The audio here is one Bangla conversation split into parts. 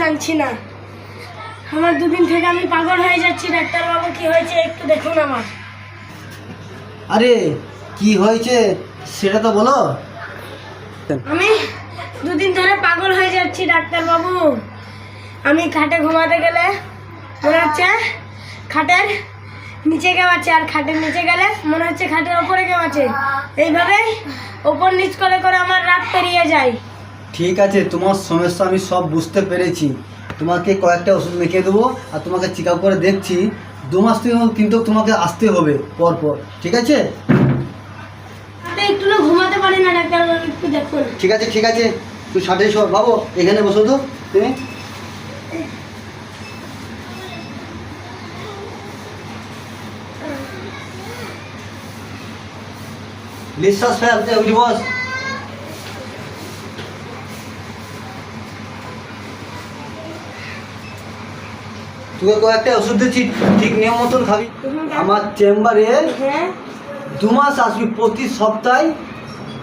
জানছি না। আমার দুদিন থেকে আমি পাগল হয়ে যাচ্ছি ডাক্তারবাবু কি হয়েছে একটু দেখুন আমার। আরে কি হয়েছে সেটা তো বলো। আমি দুদিন ধরে পাগল হয়ে যাচ্ছি ডাক্তারবাবু। আমি খাটে ঘুমাতে গেলে মনে হচ্ছে খাটের নিচে কেউ আছে আর খাটের নিচে গেলে মনে হচ্ছে খাটের ওপরে কেউ আছে এইভাবে ওপর নিচ করে করে আমার রাত পেরিয়ে যায়। ঠিক আছে তোমার সমস্যা আমি সব বুঝতে পেরেছি। তোমাকে কয়েকটা ওষুধ লিখে দেবো আর তোমাকে চেক আপ করে দেখছি। দু মাস থেকে কিন্তু তোমাকে আসতে হবে পর পর ঠিক আছে? একটু ঘুমাতে পারি না ডাক্তারবাবু একটু দেখুন ঠিক আছে ঠিক আছে। তুই সাথে সব বাবু এখানে বসো তো তুমি। নিঃশ্বাস ফেলতে উঠি বস। তোকে কয়েকটা ওষুধ দিচ্ছি ঠিক নিয়ম মতন খাবি। আমার চেম্বারে হ্যাঁ। দু মাস আসবি প্রতি সপ্তাহে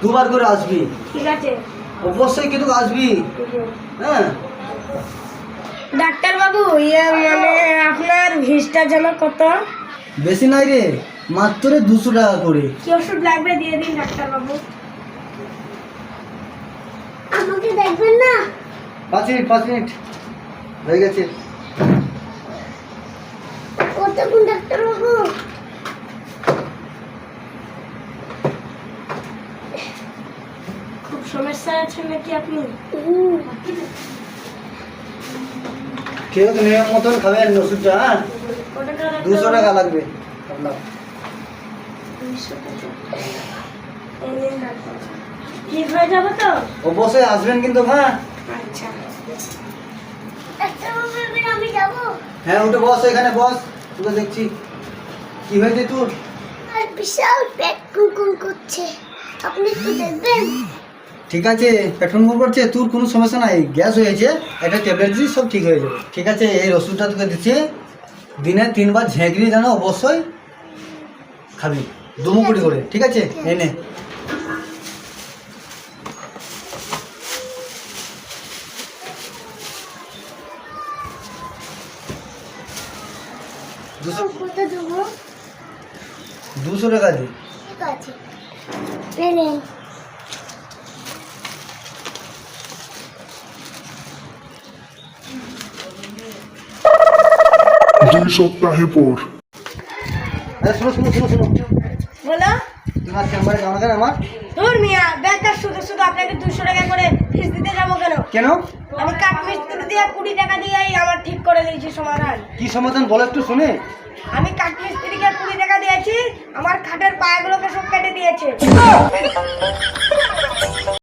দুবার করে আসবি। ঠিক আছে। অবশ্যই কিন্তু আসবি। হ্যাঁ। ডাক্তারবাবু ইয়ে মানে আপনার ভিসটা যেন কত? বেশি নাই রে মাত্র দুশো টাকা করে। কি ওষুধ লাগবে দিয়ে দিন ডাক্তারবাবু। আমাকে দেখবেন না? পাঁচ মিনিট পাঁচ মিনিট। হয়ে গেছে। কতক্ষণ ডাক্তারবাবু খুব সমস্যায় আছেন নাকি আপনি? ঠিক আছে নিয়ম মতন খাবেন ওষুধটা হ্যাঁ? দুশো টাকা লাগবে আপনার। ঠিক হয়ে যাবে তো? অবশ্যই আসবেন কিন্তু হ্যাঁ? আচ্ছা। আমি যাব। হ্যাঁ উঠে বস এখানে বস। তোকে দেখছি। কি হয়েছে তোর? বিশাল পেট কুকুন করছে। আপনি একটু দেখবেন। ঠিক আছে পেটন মুর করছে তোর কোনো সমস্যা নাই গ্যাস হয়েছে একটা ট্যাবলেট দিই সব ঠিক হয়ে যাবে। ঠিক আছে এই ওষুধটা তোকে দিচ্ছি। দিনে তিনবার ঝেঁকড়ি যেন অবশ্যই খাবি দুমুকুটি করে। ঠিক আছে। এই দুশো কত দেবো? দুশো টাকা দি। ঠিক আছে। পেলেন দুই সপ্তাহে পর। শোনো শোনো শোনো শোনো। তোমার চেম্বারে যাও কেন আমার। দূর মিয়া বেকার শুধু শুধু আপনাকে দুশো টাকা করে ফিস দিতে যাব কেন? কেন? আমি কাঠ মিস্ত্রি দিয়ে কুড়ি টাকা দিয়েই আমার ঠিক করে দিয়েছি সমাধান। কি সমাধান বলো একটু শুনে। আমি কাঠ মিস্ত্রিকে কুড়ি টাকা দিয়েছি আমার খাটের পায়াগুলোকে সব কেটে দিয়েছে।